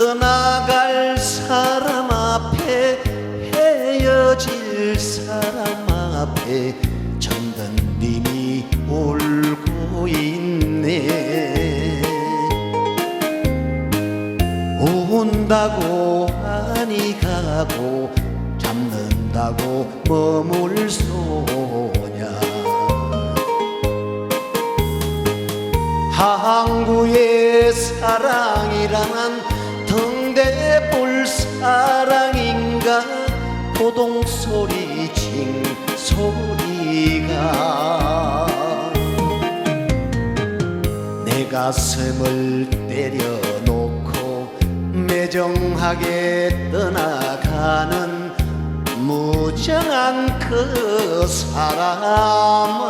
떠나갈 사람 앞에 헤어질 사람 앞에 정든님이 울고 있네. 온다고 하니 가고 잡는다고 머물 소냐. 항구의 등대볼 사랑인가? 고동소리 징 소리가 내 가슴을 때려놓고 매정하게 떠나가는 무정한 그 사람아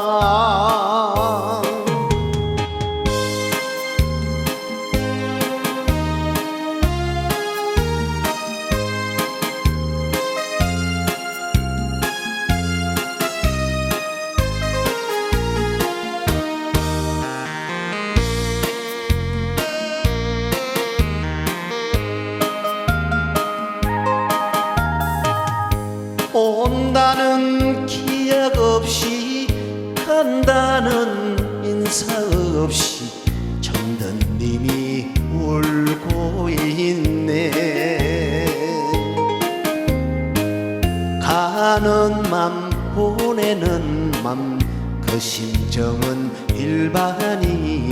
없이 정든님이 울고 있네. 가는 맘 보내는 맘 그 심정은 일반인데.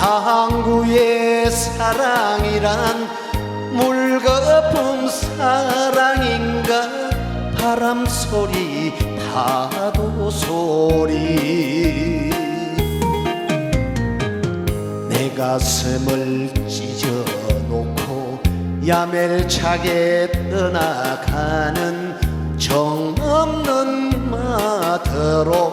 항구의 사랑이란 물거품 사랑인가? 바람 소리 파도 소리. 내 가슴을 찢어놓고 야멸차게 떠나가는 정없는 마더로스